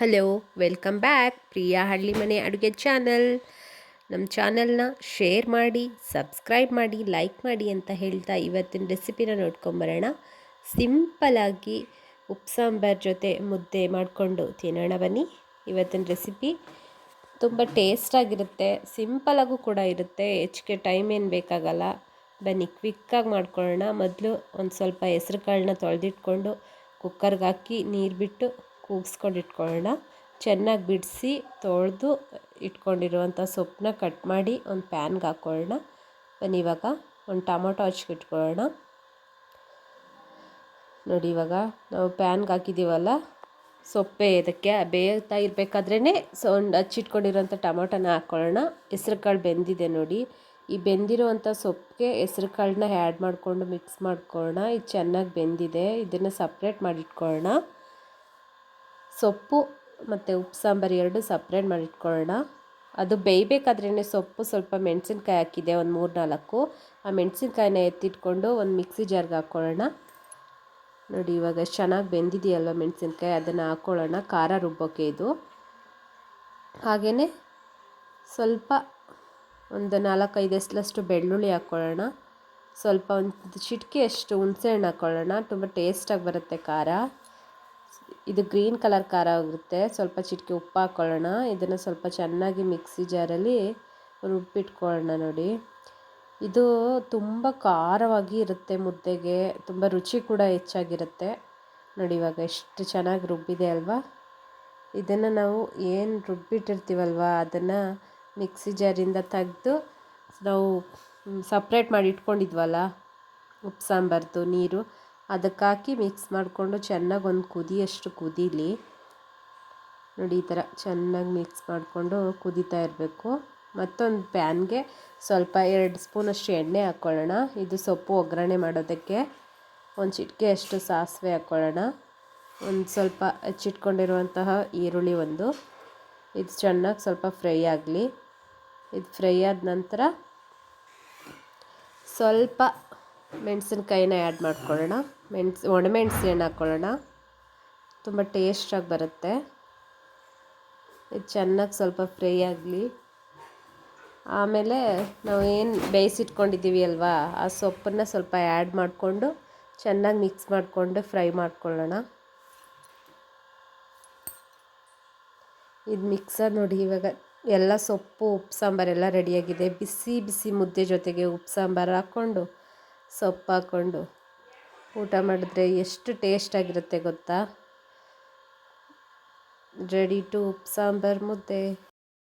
Hello welcome back Priya ಹಳ್ಳಿ ಮನೆ ಅಡುಗೆ ಚಾನಲ್ ನಮ್ಮ ಚಾನಲ್ನ ಶೇರ್ ಮಾಡಿ ಸಬ್ಸ್ಕ್ರೈಬ್ ಮಾಡಿ ಲೈಕ್ ಮಾಡಿ ಅಂತ ಹೇಳ್ತಾ ಇವತ್ತಿನ ರೆಸಿಪಿನ ನೋಡ್ಕೊಂಬರೋಣ ಸಿಂಪಲಾಗಿ ಉಪ್ಸಾಂಬಾರ್ ಜೊತೆ ಮುದ್ದೆ ಮಾಡಿಕೊಂಡು ತಿನ್ನೋಣ ಬನ್ನಿ ಇವತ್ತಿನ ರೆಸಿಪಿ ತುಂಬ ಟೇಸ್ಟಾಗಿರುತ್ತೆ ಸಿಂಪಲಾಗೂ ಕೂಡ ಇರುತ್ತೆ ಹೆಚ್ಚಿಗೆ ಟೈಮ್ ಏನು ಬೇಕಾಗಲ್ಲ ಬನ್ನಿ ಕ್ವಿಕ್ಕಾಗಿ ಮಾಡ್ಕೊಳ್ಳೋಣ ಮೊದಲು ಒಂದು ಸ್ವಲ್ಪ ಹೆಸ್ರು ಕಾಳನ್ನ ತೊಳೆದಿಟ್ಕೊಂಡು ಕುಕ್ಕರ್ಗೆ ಹಾಕಿ ನೀರು ಬಿಟ್ಟು ಕೂಗಿಸ್ಕೊಂಡು ಇಟ್ಕೊಳ್ಳೋಣ. ಚೆನ್ನಾಗಿ ಬಿಡಿಸಿ ತೊಳೆದು ಇಟ್ಕೊಂಡಿರುವಂಥ ಸೊಪ್ಪನ್ನ ಕಟ್ ಮಾಡಿ ಒಂದು ಪ್ಯಾನ್ಗೆ ಹಾಕ್ಕೊಳ್ಳೋಣ. ಬನ್ನಿ, ಇವಾಗ ಒಂದು ಟೊಮೊಟೊ ಹಚ್ಕಿಟ್ಕೊಳ್ಳೋಣ ನೋಡಿ, ಇವಾಗ ನಾವು ಪ್ಯಾನ್ಗೆ ಹಾಕಿದ್ದೀವಲ್ಲ, ಸೊಪ್ಪೆ ಇದಕ್ಕೆ. ಬೇಯ್ತಾ ಇರಬೇಕಾದ್ರೇ ಸೊ ಒಂದು ಹಚ್ಚಿಟ್ಕೊಂಡಿರೋಂಥ ಟೊಮೊಟೊನ ಹಾಕ್ಕೊಳ್ಳೋಣ. ಹೆಸ್ರು ಕಾಳು ಬೆಂದಿದೆ ನೋಡಿ. ಈ ಬೆಂದಿರುವಂಥ ಸೊಪ್ಪಿಗೆ ಹೆಸ್ರು ಕಾಳನ್ನ ಆ್ಯಡ್ ಮಾಡಿಕೊಂಡು ಮಿಕ್ಸ್ ಮಾಡ್ಕೊಳ್ಳೋಣ. ಇದು ಚೆನ್ನಾಗಿ ಬೆಂದಿದೆ. ಇದನ್ನು ಸಪ್ರೇಟ್ ಮಾಡಿಟ್ಕೊಳ್ಳೋಣ ಸೊಪ್ಪು ಮತ್ತು ಉಪ್ಪು ಸಾಂಬಾರು ಎರಡು ಸಪ್ರೇಟ್ ಮಾಡಿಟ್ಕೊಳ್ಳೋಣ. ಅದು ಬೇಯಬೇಕಾದ್ರೇ ಸೊಪ್ಪು ಸ್ವಲ್ಪ ಮೆಣಸಿನ್ಕಾಯಿ ಹಾಕಿದೆ, ಒಂದು ಮೂರು ನಾಲ್ಕು ಆ ಮೆಣಸಿನ್ಕಾಯಿನ ಎತ್ತಿಟ್ಕೊಂಡು ಒಂದು ಮಿಕ್ಸಿ ಜಾರ್ಗೆ ಹಾಕ್ಕೊಳ್ಳೋಣ ನೋಡಿ, ಇವಾಗ ಚೆನ್ನಾಗಿ ಬೆಂದಿದೆಯಲ್ವ ಮೆಣಸಿನ್ಕಾಯಿ? ಅದನ್ನು ಹಾಕ್ಕೊಳ್ಳೋಣ ಖಾರ ರುಬ್ಬೋಕೆ ಇದು. ಹಾಗೆಯೇ ಸ್ವಲ್ಪ ಒಂದು ನಾಲ್ಕೈದು ಎಸ್ಲಷ್ಟು ಬೆಳ್ಳುಳ್ಳಿ ಹಾಕ್ಕೊಳ್ಳೋಣ ಸ್ವಲ್ಪ ಒಂದು ಚಿಟಿಕೆಯಷ್ಟು ಹುಣಸೆಹಣ್ಣು ಹಾಕ್ಕೊಳ್ಳೋಣ ತುಂಬ ಟೇಸ್ಟಾಗಿ ಬರುತ್ತೆ ಖಾರ. ಇದು ಗ್ರೀನ್ ಕಲರ್ ಖಾರ ಆಗುತ್ತೆ. ಸ್ವಲ್ಪ ಚಿಟಿಕೆ ಉಪ್ಪು ಹಾಕ್ಕೊಳ್ಳೋಣ ಇದನ್ನು ಸ್ವಲ್ಪ ಚೆನ್ನಾಗಿ ಮಿಕ್ಸಿ ಜಾರಲ್ಲಿ ರುಬ್ಬಿಟ್ಕೊಳ್ಳೋಣ ನೋಡಿ. ಇದು ತುಂಬ ಖಾರವಾಗಿ ಇರುತ್ತೆ ಮುದ್ದೆಗೆ. ತುಂಬ ರುಚಿ ಕೂಡ ಹೆಚ್ಚಾಗಿರುತ್ತೆ. ನೋಡಿ ಇವಾಗ ಎಷ್ಟು ಚೆನ್ನಾಗಿ ರುಬ್ಬಿದೆ ಅಲ್ವಾ? ಇದನ್ನು ನಾವು ಏನು ರುಬ್ಬಿಟ್ಟಿರ್ತೀವಲ್ವ ಅದನ್ನು ಮಿಕ್ಸಿ ಜಾರಿಂದ ತೆಗೆದು ನಾವು ಸಪ್ರೇಟ್ ಮಾಡಿ ಇಟ್ಕೊಂಡಿದ್ವಲ್ಲ, ಉಪ್ಪು, ಸಾಂಬಾರ್ದು, ನೀರು. ಅದಕ್ಕೆ ಹಾಕಿ ಮಿಕ್ಸ್ ಮಾಡಿಕೊಂಡು ಚೆನ್ನಾಗಿ ಒಂದು ಕುದಿಯಷ್ಟು ಕುದೀಲಿ. ನೋಡಿ ಈ ಥರ ಚೆನ್ನಾಗಿ ಮಿಕ್ಸ್ ಮಾಡಿಕೊಂಡು ಕುದೀತಾ ಇರಬೇಕು. ಮತ್ತೊಂದು ಪ್ಯಾನ್ಗೆ ಸ್ವಲ್ಪ ಎರಡು ಸ್ಪೂನಷ್ಟು ಎಣ್ಣೆ ಹಾಕ್ಕೊಳ್ಳೋಣ ಇದು ಸೊಪ್ಪು ಒಗ್ಗರಣೆ ಮಾಡೋದಕ್ಕೆ. ಒಂದು ಚಿಟಿಕೆ ಅಷ್ಟು ಸಾಸಿವೆ ಹಾಕ್ಕೊಳ್ಳೋಣ ಒಂದು ಸ್ವಲ್ಪ ಹೆಚ್ಚಿಟ್ಕೊಂಡಿರುವಂತಹ ಈರುಳ್ಳಿ ಒಂದು. ಇದು ಚೆನ್ನಾಗಿ ಸ್ವಲ್ಪ ಫ್ರೈ ಆಗಲಿ. ಇದು ಫ್ರೈ ಆದ ನಂತರ ಸ್ವಲ್ಪ ಮೆಣಸಿನ್ಕಾಯಿನ ಆ್ಯಡ್ ಮಾಡ್ಕೊಳ್ಳೋಣ. ಮೆಣಸು ಒಣಮೆಣಸಿನ ಹಾಕ್ಕೊಳ್ಳೋಣ ತುಂಬ ಟೇಸ್ಟಾಗಿ ಬರುತ್ತೆ. ಇದು ಚೆನ್ನಾಗಿ ಸ್ವಲ್ಪ ಫ್ರೈ ಆಗಲಿ. ಆಮೇಲೆ ನಾವು ಏನು ಬೇಯಿಸಿಟ್ಕೊಂಡಿದ್ದೀವಿ ಅಲ್ವಾ, ಆ ಸೊಪ್ಪನ್ನು ಸ್ವಲ್ಪ ಆ್ಯಡ್ ಮಾಡಿಕೊಂಡು ಚೆನ್ನಾಗಿ ಮಿಕ್ಸ್ ಮಾಡಿಕೊಂಡು ಫ್ರೈ ಮಾಡ್ಕೊಳ್ಳೋಣ. ಇದು ಮಿಕ್ಸರ್ ನೋಡಿ, ಇವಾಗ ಎಲ್ಲ ಸೊಪ್ಪು, ಉಪ್ಪು ಸಾಂಬಾರೆಲ್ಲ ರೆಡಿಯಾಗಿದೆ. ಬಿಸಿ ಬಿಸಿ ಮುದ್ದೆ ಜೊತೆಗೆ ಉಪ್ಪು, ಸಾಂಬಾರು ಹಾಕ್ಕೊಂಡು ಸೊಪ್ಪು ಹಾಕ್ಕೊಂಡು ಊಟ ಮಾಡಿದ್ರೆ ಎಷ್ಟು ಟೇಸ್ಟಾಗಿರುತ್ತೆ ಗೊತ್ತಾ? ರೆಡಿ ಟು ಉಪ್ಪು ಸಾಂಬಾರು ಮುದ್ದೆ.